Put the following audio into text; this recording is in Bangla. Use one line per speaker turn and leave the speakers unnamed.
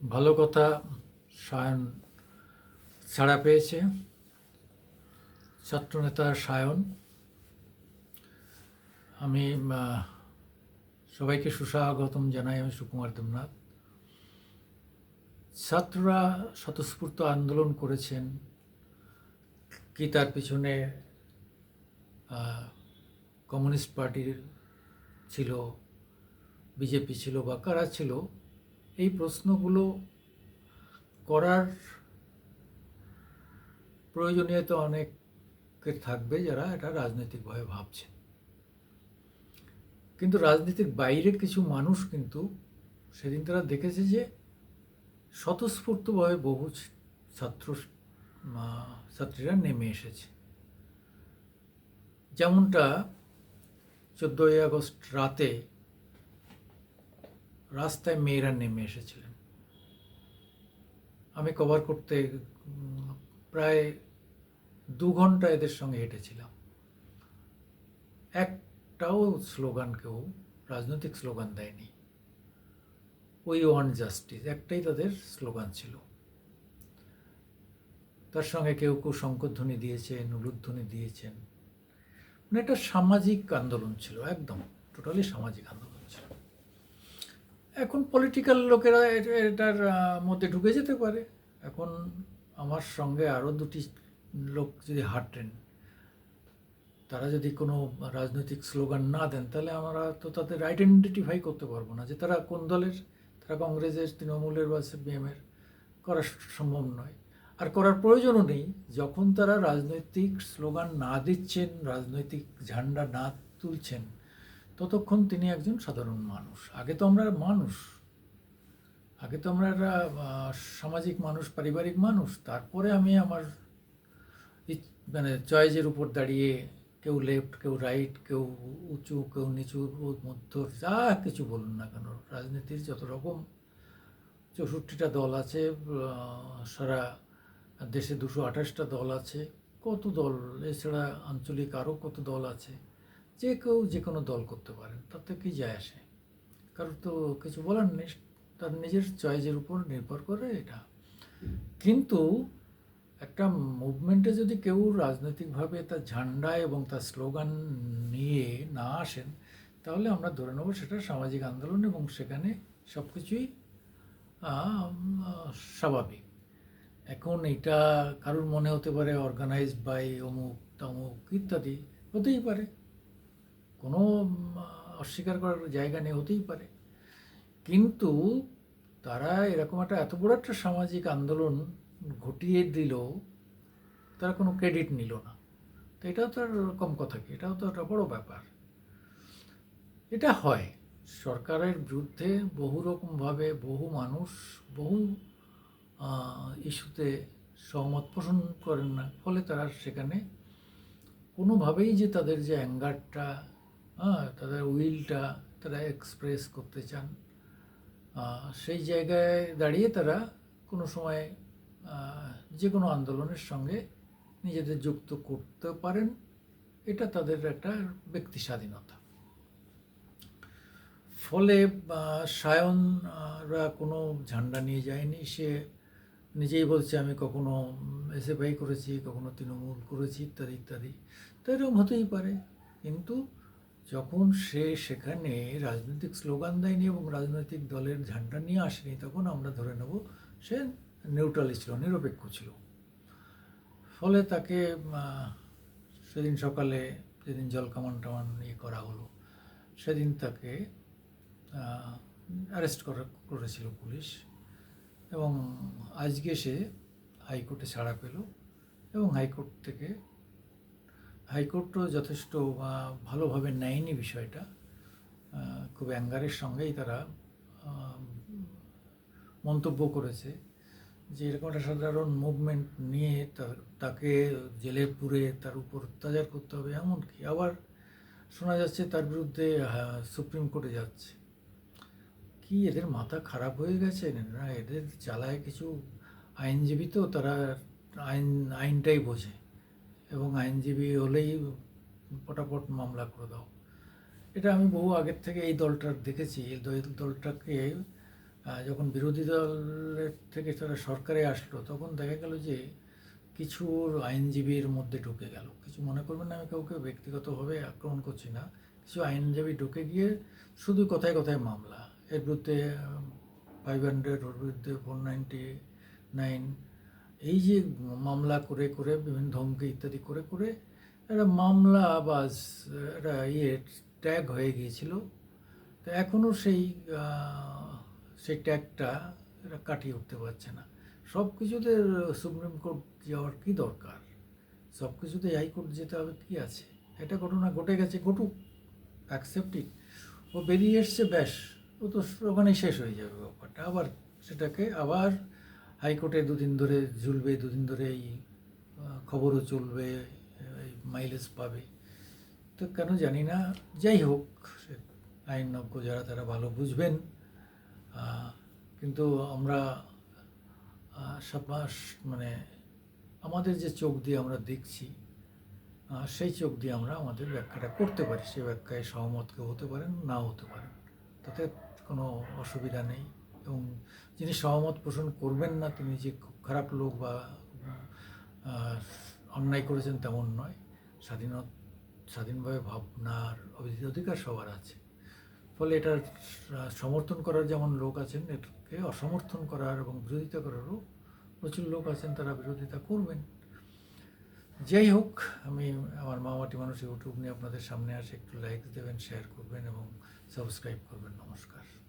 ভালো কথা সায়ন ছাড়া পেয়েছে। ছাত্রনেতা সায়ন, আমি সবাইকে সুস্বাগতম জানাই আমি সুকুমার দেবনাথ। ছাত্ররা স্বতঃস্ফূর্ত আন্দোলন করেছেন, কি তার পিছনে কমিউনিস্ট পার্টির ছিল, বিজেপি ছিল বা কারা ছিল এই প্রশ্নগুলো করার প্রয়োজনীয়তা অনেকের থাকবে যারা এটা রাজনৈতিকভাবে ভাবছে কিন্তু রাজনীতির বাইরে কিছু মানুষ কিন্তু সেদিন তারা দেখেছে যে স্বতঃস্ফূর্তভাবে বহু ছাত্র ছাত্রীরা নেমে এসেছে। যেমনটা চোদ্দোই আগস্ট রাতে রাস্তায় মেয়েরা নেমে এসেছিলেন। আমি কভার করতে, প্রায় দু ঘণ্টা এদের সঙ্গে হেঁটেছিলাম। একটাও স্লোগান কেউ রাজনৈতিক স্লোগান দেয়নি। ওই ওয়ান জাস্টিস একটাই তাদের স্লোগান ছিল। তার সঙ্গে কেউ কেউ শঙ্করধ্বনি দিয়েছেন উলুধ্বনি দিয়েছেন। মানে একটা সামাজিক আন্দোলন ছিল, একদম টোটালি সামাজিক আন্দোলন। এখন পলিটিক্যাল লোকেরা এটার মধ্যে ঢুকে যেতে পারে। এখন আমার সঙ্গে আরও দুটি লোক যদি হাঁটেন, তারা যদি কোনো রাজনৈতিক স্লোগান না দেন, তাহলে আমরা তো তাদের আইডেন্টিফাই করতে পারব না যে তারা কোন দলের। তারা কংগ্রেসের, তৃণমূলের বা সিপিএমের করা সম্ভব নয়। আর করার প্রয়োজনও নেই। যখন তারা রাজনৈতিক স্লোগান না দিচ্ছেন, রাজনৈতিক ঝান্ডা না তুলছেন ততক্ষণ তিনি একজন সাধারণ মানুষ। আগে তো আমরা মানুষ। আগে তো আমরা একটা সামাজিক মানুষ, পারিবারিক মানুষ। তারপরে আমি আমার মানে চয়েজের উপর দাঁড়িয়ে কেউ লেফট কেউ রাইট কেউ উঁচু, কেউ নিচু মধ্য, যা কিছু বলুন না কেন, রাজনীতির যত রকম চৌষট্টিটা দল আছে সারা দেশে দুশো আঠাশটা দল আছে, কত দল, এছাড়া আঞ্চলিক আরও কত দল আছে যে কেউ যে কোনো দল করতে পারেন তাতে কি যায় আসে। কারোর তো কিছু বলার নেই, তার নিজের চয়েসের উপর নির্ভর করে এটা। কিন্তু একটা মুভমেন্টে যদি কেউ রাজনৈতিকভাবে তার ঝান্ডা এবং তার স্লোগান নিয়ে না আসেন, তাহলে আমরা ধরে নেব সেটা সামাজিক আন্দোলন এবং সেখানে সব কিছুই স্বাভাবিক। এখন এটা কারোর মনে হতে পারে অর্গানাইজড বাই অমুক, তমুক, ইত্যাদি, হতেই পারে। কোনো অস্বীকার করার জায়গা নেই, হতেই পারে। কিন্তু তারা এরকম একটা এত বড় একটা সামাজিক আন্দোলন ঘটিয়ে দিল, তারা কোনো ক্রেডিট নিল না। তো এটাও তো কম কথা কি, এটাও তো একটা বড় ব্যাপার। এটা হয়, সরকারের বিরুদ্ধে বহু রকমভাবে বহু মানুষ বহু ইস্যুতে সহমত পোষণ করেন না, ফলে তারা সেখানে কোনোভাবেই যে তাদের যে অ্যাঙ্গারটা হ্যাঁ তাদের উইলটা তারা এক্সপ্রেস করতে চান। সেই জায়গায় দাঁড়িয়ে তারা কোনো সময় যে কোনো আন্দোলনের সঙ্গে নিজেদের যুক্ত করতে পারেন। এটা তাদের একটা ব্যক্তি স্বাধীনতা। ফলে সায়নরা কোনো ঝান্ডা নিয়ে যায়নি। সে নিজেই বলছে, আমি কখনো এসএফআই করেছি, কখনো তৃণমূল করেছি, ইত্যাদি ইত্যাদি। তো এরকম হতেই পারে। কিন্তু যখন সে সেখানে রাজনৈতিক স্লোগান দেয়নি এবং রাজনৈতিক দলের ঝান্ডা নিয়ে আসেনি, তখন আমরা ধরে নেব সে নিউট্রালি ছিল, নিরপেক্ষ ছিল। ফলে তাকে সেদিন সকালে যেদিন জল কামান টামান ইয়ে করা হলো, সেদিন তাকে অ্যারেস্ট করা, করেছিল পুলিশ এবং আজকে সে হাইকোর্টে ছাড়া পেল এবং হাইকোর্ট থেকে হাইকোর্টও যথেষ্ট ভালোভাবে নেয়নি বিষয়টা। খুব অ্যাঙ্গারের সঙ্গেই তারা মন্তব্য করেছে যে এরকম একটা সাধারণ মুভমেন্ট নিয়ে তা- তাকে জেলে পুরে তার উপর অত্যাচার করতে হবে এমনকি আবার শোনা যাচ্ছে তার বিরুদ্ধে সুপ্রিম কোর্টে যাচ্ছে। কি এদের মাথা খারাপ হয়ে গেছে? না, এদের চালায় কিছু আইনজীবী তো তারা আইন, আইনটাই বোঝে। এবং আইনজীবী হলেই পটাপট মামলা করে দাও। এটা আমি বহু আগের থেকে এই দলটার দেখেছি। এই দল- দলটাকে যখন বিরোধী দলের থেকে তারা সরকারে আসলো, তখন দেখা গেল যে কিছু আইনজীবীর মধ্যে ঢুকে গেল। কিছু মনে করবেন না, আমি কাউকে ব্যক্তিগতভাবে আক্রমণ করছি না। কিছু আইনজীবী ঢুকে গিয়ে শুধু কথায় কথায় মামলা। এর বিরুদ্ধে ফাইভ হান্ড্রেড ওর বিরুদ্ধে ফোর নাইনটি নাইন এই যে মামলা করে করে, বিভিন্ন ধমকি ইত্যাদি করে করে একটা মামলা আবাজ একটা ইয়ে ট্যাগ হয়ে গিয়েছিল। তো এখনও সেই সেই ট্যাগটা এরা কাটিয়ে উঠতে পারছে না। সব কিছুতে সুপ্রিম কোর্ট যাওয়ার কী দরকার? সব কিছুতে হাইকোর্ট যেতে হবে, কী আছে? এটা ঘটনা ঘটে গেছে, ঘটুক অ্যাকসেপ্টিং ও বেরিয়ে এসছে, ব্যাস, ও তো ওখানেই শেষ হয়ে যাবে ব্যাপারটা। আবার সেটাকে আবার হাইকোর্টে দুদিন ধরে ঝুলবে, দুদিন ধরে এই খবরও চলবে মাইলেজ পাবে। তো কেন জানি না, যাই হোক, সে আইনজ্ঞ যারা, তারা ভালো বুঝবেন। কিন্তু আমরা মাস- মানে আমাদের যে চোখ দিয়ে আমরা দেখছি সেই চোখ দিয়ে আমরা আমাদের ব্যাখ্যাটা করতে পারি। সেই ব্যাখ্যায় সহমত কেউ হতে পারেন, নাও হতে পারেন। তাতে কোনো অসুবিধা নেই। এবং যিনি সহমত পোষণ করবেন না, তিনি যে খুব খারাপ লোক বা অন্যায় করেছেন তেমন নয়। স্বাধীনত, স্বাধীনভাবে ভাবনার অধি- অধিকার সবার আছে। ফলে এটার সমর্থন করার যেমন লোক আছেন, এটাকে অসমর্থন করার এবং বিরোধিতা করারও প্রচুর লোক আছেন, তারা বিরোধিতা করবেন। যাই হোক, আমি আমার মামাটি মানুষ ইউটিউব নিয়ে আপনাদের সামনে আসে, একটু লাইক দেবেন শেয়ার করবেন এবং সাবস্ক্রাইব করবেন। নমস্কার।